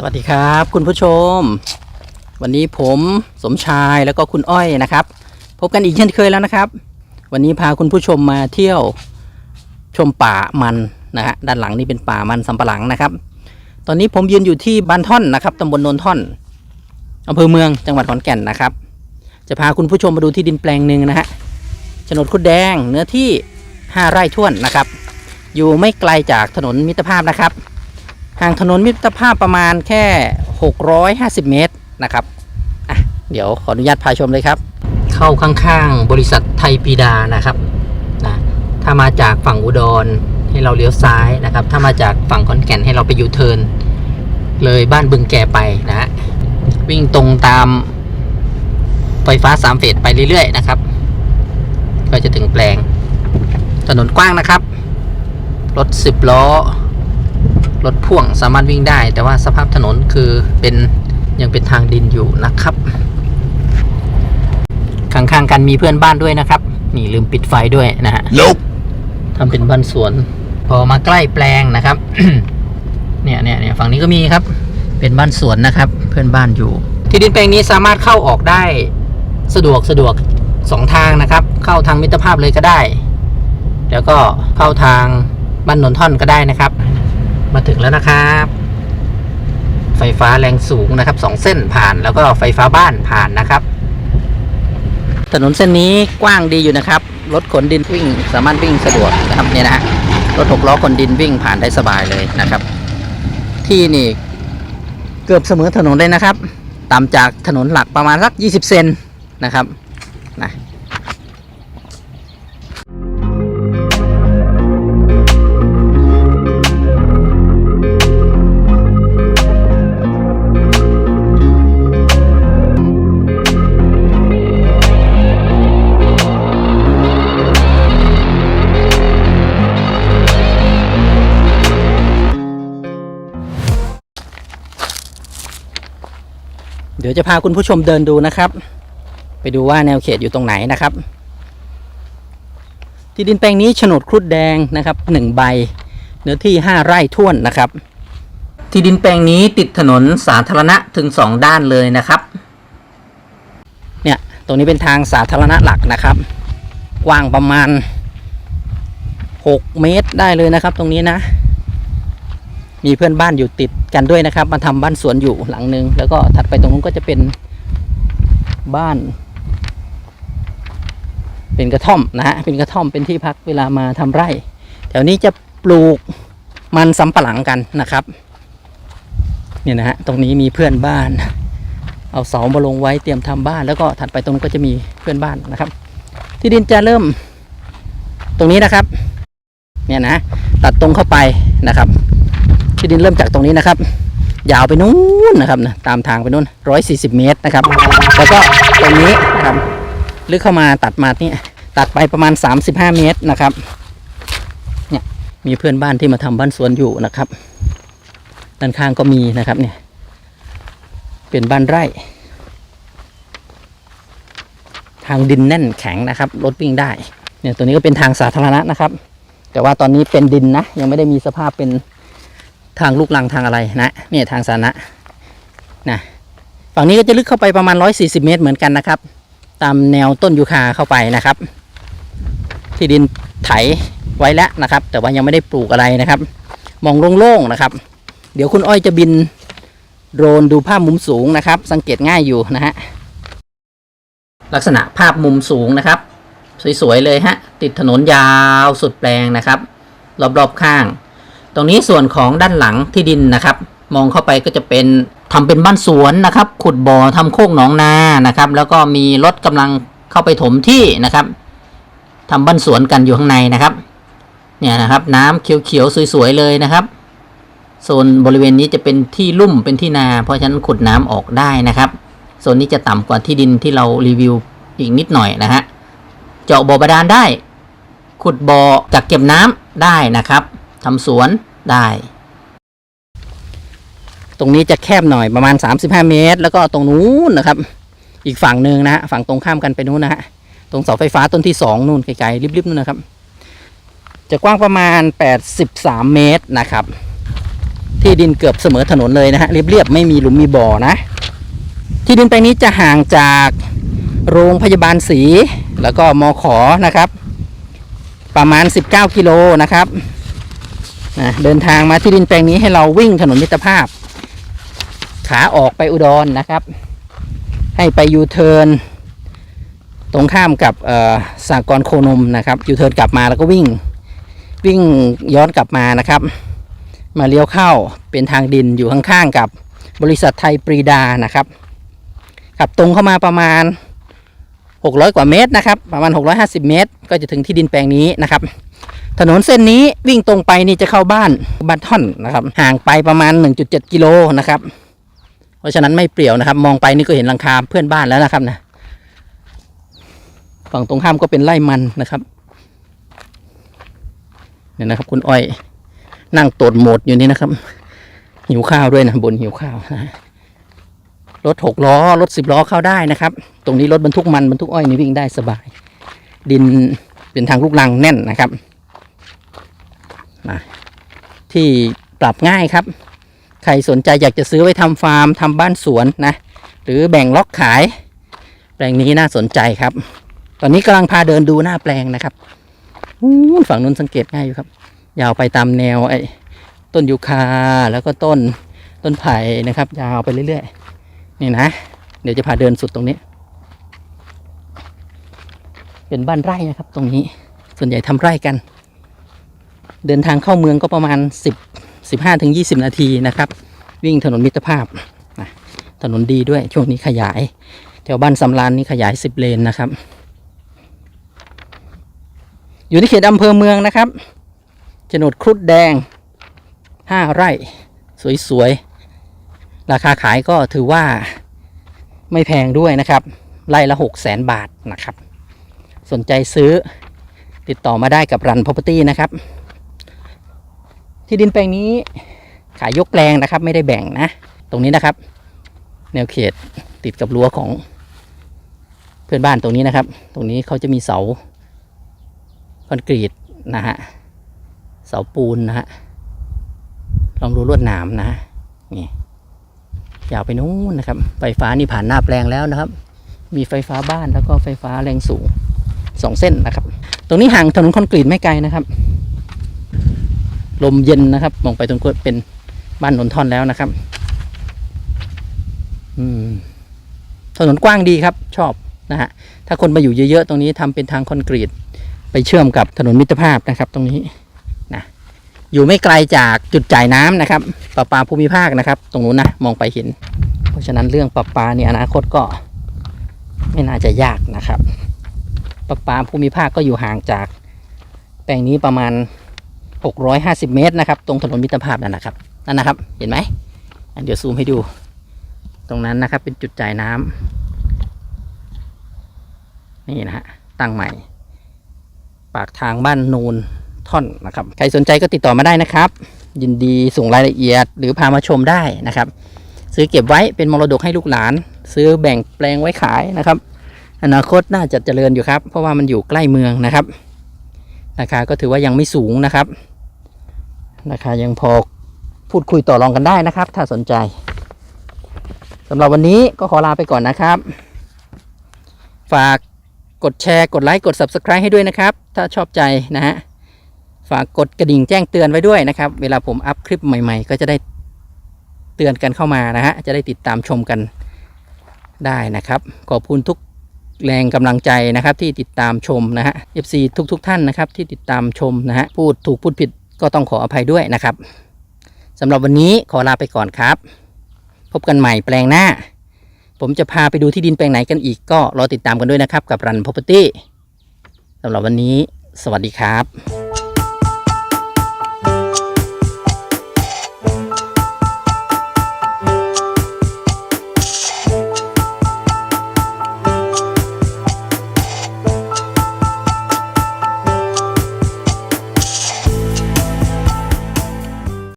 สวัสดีครับ คุณผู้ชม วันนี้ผมสมชายแล้วก็คุณอ้อยนะครับ พบกันอีกเช่นเคยแล้วนะครับ วันนี้พาคุณผู้ชมมาเที่ยวชมป่ามันนะฮะด้านหลังนี่เป็นป่ามันสำปะหลังนะครับ ตอนนี้ผมยืนอยู่ที่บ้านท่อนนะครับตำบลโนนท่อนอำเภอเมืองจังหวัดขอนแก่นนะครับ จะพาคุณผู้ชมมาดูที่ดินแปลงหนึ่งนะฮะโฉนดคุดแดงเนื้อที่ 5 ไร่ท้วนนะครับ อยู่ไม่ไกลจากถนนมิตรภาพนะครับ ห่างถนนมิตรภาพประมาณแค่ 650 เมตรนะครับอะเดี๋ยวขออนุญาตพาชมเลยครับ เข้าข้างๆ บริษัทไทยปีดานะครับนะถ้ามาจากฝั่งอุดรให้เราเลี้ยวซ้ายนะครับ ถ้ามาจากฝั่งขอนแก่นให้เราไปยูเทิร์นเลยบ้านบึงแก่ไปนะฮะวิ่งตรงตามไฟฟ้าสามเฟสไปเรื่อยๆนะครับ ก็จะถึงแปลง ถนนกว้างนะครับ รถสิบล้อ รถพ่วงสามารถวิ่งได้ แต่ว่าสภาพถนนคือเป็นยังเป็นทางดินอยู่นะครับ ข้างๆกันมีเพื่อนบ้านด้วยนะครับ นี่ลืมปิดไฟด้วยนะฮะ Nope. ทำเป็นบ้านสวน พอมาใกล้แปลงนะครับ เนี่ยเนี่ยเนี่ยฝั่งนี้ก็มีครับ เป็นบ้านสวนนะครับ เพื่อนบ้านอยู่ ที่ดินแปลงนี้สามารถเข้าออกได้สะดวกสะดวกสองทางนะครับ เข้าทางมิตรภาพเลยก็ได้ แล้วก็เข้าทางบ้านนนท่อนก็ได้นะครับ มาถึงแล้วนะครับ ไฟฟ้าแรงสูงนะครับสองเส้นผ่านแล้วก็ไฟฟ้าบ้านผ่านนะครับ ถนนเส้นนี้กว้างดีอยู่นะครับ รถขนดินวิ่งสามารถวิ่งสะดวกนะครับเนี่ยนะรถหกล้อขนดินวิ่งผ่านได้สบายเลยนะครับ ที่นี่เกือบเสมอถนนเลยนะครับต่ำจากถนนหลักประมาณสัก 20 เซนนะครับ เดี๋ยวจะพาคุณผู้ชมเดินดูนะครับ ไปดูว่าแนวเขตอยู่ตรงไหนนะครับ ที่ดินแปลงนี้โฉนดครุฑแดงนะครับหนึ่งใบ เนื้อที่ 5 ไร่ท้วนนะครับ ที่ดินแปลงนี้ติดถนนสาธารณะถึง 2 ด้านเลยนะครับ เนี่ยตรงนี้เป็นทางสาธารณะหลักนะครับ กว้างประมาณ 6 เมตรได้เลยนะครับ ตรงนี้นะ มีเพื่อนบ้านอยู่ติดกันด้วยนะครับ มาทำบ้านสวนอยู่หลังหนึ่งแล้วก็ถัดไปตรงนู้นก็จะเป็นบ้าน เป็นกระท่อมนะฮะเป็นกระท่อมเป็นที่พักเวลามาทำไร่ แถวนี้จะปลูกมันสำปะหลังกันนะครับเนี่ยนะฮะตรงนี้มีเพื่อนบ้าน เอาเสามาลงไว้เตรียมทำบ้าน แล้วก็ถัดไปตรงนู้นก็จะมีเพื่อนบ้านนะครับ ที่ดินจะเริ่มตรงนี้นะครับ เนี่ยนะ ตัดตรงเข้าไปนะครับ ที่ดินเริ่มจากตรงนี้นะครับ ยาวไปนู้นนะครับนะตามทางไปนู้น140เมตรนะครับ แล้วก็ตรงนี้นะครับลึกเข้ามาตัดมานี่ตัดไปประมาณ35เมตรนะครับเนี่ยมีเพื่อนบ้านที่มาทำบ้านสวนอยู่นะครับ ด้านข้างก็มีนะครับเนี่ยเป็นบ้านไร่ ทางดินแน่นแข็งนะครับรถวิ่งได้เนี่ยตัวนี้ก็เป็นทางสาธารณะนะครับ แต่ว่าตอนนี้เป็นดินนะ ยังไม่ได้มีสภาพเป็น ทางลูกลังทางอะไรนะเนี่ยทางสาธารณะนะฝั่งนี้ก็จะลึกเข้าไปประมาณ 140 เมตรเหมือนกันนะครับ ตามแนวต้นยูคาเข้าไปนะครับ ที่ดินไถไว้แล้วนะครับ แต่ว่ายังไม่ได้ปลูกอะไรนะครับ มองโล่งๆนะครับ เดี๋ยวคุณอ้อยจะบินโดรนดูภาพมุมสูงนะครับ สังเกตง่ายอยู่นะฮะลักษณะภาพมุมสูงนะครับ สวยๆเลยฮะติดถนนยาวสุดแปลงนะครับ รอบๆข้าง ตรงนี้ส่วนของด้านหลังที่ดินนะครับ มองเข้าไปก็จะเป็นทำเป็นบ้านสวนนะครับ ขุดบ่อทำโคกหนองนานะครับ แล้วก็มีรถกำลังเข้าไปถมที่นะครับทำบ้านสวนกันอยู่ข้างในนะครับ เนี่ยนะครับ น้ำเขียวๆสวยๆเลยนะครับโซนบริเวณนี้จะเป็นที่ลุ่มเป็นที่นา เพราะฉะนั้นขุดน้ำออกได้นะครับโซนนี้จะต่ำกว่าที่ดินที่เรารีวิวอีกนิดหน่อยนะฮะเจาะบ่อบาดาลได้ ขุดบ่อจากเก็บน้ำได้นะครับ ทำสวนได้ ตรงนี้จะแคบหน่อยประมาณ 35 เมตร แล้วก็ตรงนู้นนะครับ อีกฝั่งหนึ่งนะฮะฝั่งตรงข้ามกันไปนู้นนะฮะตรงเสาไฟฟ้าต้นที่สองนู่นไกลๆริบๆนู่นนะครับ จะกว้างประมาณ 83 เมตรนะครับ ที่ดินเกือบเสมอถนนเลยนะฮะเรียบๆไม่มีหลุมมีบ่อนะ ที่ดินแปลงนี้จะห่างจากโรงพยาบาลศรีแล้วก็มขนะครับ ประมาณ 19 กิโลนะครับ นะเดินทางมาที่ดินแปลงนี้ให้เราวิ่งถนนมิตรภาพ ขาออกไปอุดรนะครับ ให้ไปยูเทิร์นตรงข้ามกับสากรโคนมนะครับยูเทิร์นกลับมาแล้วก็วิ่ง วิ่งย้อนกลับมานะครับ มาเลี้ยวเข้าเป็นทางดินอยู่ข้างๆกับบริษัทไทยปรีดานะครับขับตรงเข้ามาประมาณ 600 กว่าเมตรนะครับ ประมาณ 650 เมตร ก็จะถึงที่ดินแปลงนี้นะครับ ถนนเส้นนี้วิ่งตรงไปนี่จะเข้าบ้านบ้านท่อนนะครับ ห่างไปประมาณ 1.7 กิโลนะครับ เพราะฉะนั้นไม่เปลี่ยวนะครับ มองไปนี่ก็เห็นหลังคาเพื่อนบ้านแล้วนะครับนะฝั่งตรงข้ามก็เป็นไร่มันนะครับเนี่ยนะครับ คุณอ้อยนั่งตดโหมดอยู่นี่นะครับ หิวข้าวด้วยนะบนหิวข้าวนะรถหกล้อรถสิบล้อเข้าได้นะครับ ตรงนี้รถบรรทุกมันบรรทุกอ้อยนี่วิ่งได้สบาย ดินเป็นทางลูกลังแน่นนะครับ นะที่ปรับง่ายครับ ใครสนใจอยากจะซื้อไว้ทำฟาร์มทำบ้านสวนนะ หรือแบ่งล็อกขาย แปลงนี้น่าสนใจครับ ตอนนี้กำลังพาเดินดูหน้าแปลงนะครับฝั่งนู้นสังเกตง่ายอยู่ครับ ยาวไปตามแนวไอ้ต้นยูคาแล้วก็ต้นต้นไผ่นะครับ ยาวไปเรื่อยๆนี่นะ เดี๋ยวจะพาเดินสุดตรงนี้ เป็นบ้านไร่นะครับ ตรงนี้ส่วนใหญ่ทำไร่กัน เดินทางเข้าเมืองก็ประมาณ 10 15ถึง20 นาทีนะครับ วิ่งถนนมิตรภาพ ถนนดีด้วยช่วงนี้ขยาย แถวบ้านสำรานนี่ขยาย 10 เลนนะครับ อยู่ในเขตอำเภอเมืองนะครับโฉนดครุฑแดง 5 ไร่ สวยๆ ราคาขายก็ถือว่าไม่แพงด้วยนะครับ ไร่ละ 6 0แสนบาทนะครับ สนใจซื้อติดต่อมาได้กับรัน property นะครับ ที่ดินแปลงนี้ขายยกแปลงนะครับ ไม่ได้แบ่งนะ ตรงนี้นะครับ แนวเขตติดกับรั้วของ เพื่อนบ้านตรงนี้นะครับ ตรงนี้เขาจะมีเสาคอนกรีตนะฮะเสาปูนนะฮะลองดูลวดหนามนะนี่ยาวไปนู้นนะครับ ไฟฟ้านี่ผ่านหน้าแปลงแล้วนะครับ มีไฟฟ้าบ้านแล้วก็ไฟฟ้าแรงสูงสองเส้นนะครับ ตรงนี้ห่างถนนคอนกรีตไม่ไกลนะครับ ลมเย็นนะครับ มองไปตรงก็เป็นบ้านนนทอนแล้วนะครับ อืมถนนกว้างดีครับ ชอบนะฮะถ้าคนมาอยู่เยอะๆ ตรงนี้ทำเป็นทางคอนกรีต ไปเชื่อมกับถนนมิตรภาพนะครับ ตรงนี้นะอยู่ไม่ไกลจากจุดจ่ายน้ำนะครับประปาภูมิภาคนะครับ ตรงนู้นนะมองไปเห็น เพราะฉะนั้นเรื่องประปาเนี่ยอนาคตก็ไม่น่าจะยากนะครับประปาภูมิภาคก็อยู่ห่างจากแปลงนี้ประมาณ 650 เมตรนะครับ ตรงถนนมิตรภาพนั่นนะครับนั่นนะครับ เห็นไหมอันเดี๋ยวซูมให้ดู ตรงนั้นนะครับ เป็นจุดจ่ายน้ำนี่นะฮะตั้งใหม่ ปากทางบ้านนูนท่อนนะครับ ใครสนใจก็ติดต่อมาได้นะครับ ยินดีส่งรายละเอียดหรือพามาชมได้นะครับ ซื้อเก็บไว้เป็นมรดกให้ลูกหลาน ซื้อแบ่งแปลงไว้ขายนะครับ อนาคตน่าจะเจริญอยู่ครับ เพราะว่ามันอยู่ใกล้เมืองนะครับราคาก็ถือว่ายังไม่สูงนะครับ ราคายังพอพูดคุยต่อรองกันได้นะครับ ถ้าสนใจสำหรับวันนี้ก็ขอลาไปก่อนนะครับ ฝากกดแชร์กดไลค์กด Subscribe ให้ด้วยนะครับ ถ้าชอบใจนะฮะฝากกดกระดิ่งแจ้งเตือนไว้ด้วยนะครับ เวลาผมอัพคลิปใหม่ ๆ ก็จะได้เตือนกันเข้ามานะฮะจะได้ติดตามชมกันได้นะครับ ขอบคุณทุกแรงกำลังใจนะครับที่ติดตามชมนะฮะ FC ทุกๆทท่านนะครับที่ติดตามชมนะฮะพูดถูกพูดผิด ก็ต้องขออภัยด้วยนะครับสำหรับวันนี้ขอลาไปก่อนครับ พบกันใหม่แปลงหน้า ผมจะพาไปดูที่ดินแปลงไหนกันอีกก็รอติดตามกันด้วยนะครับ กับรัน property สำหรับวันนี้ สวัสดีครับ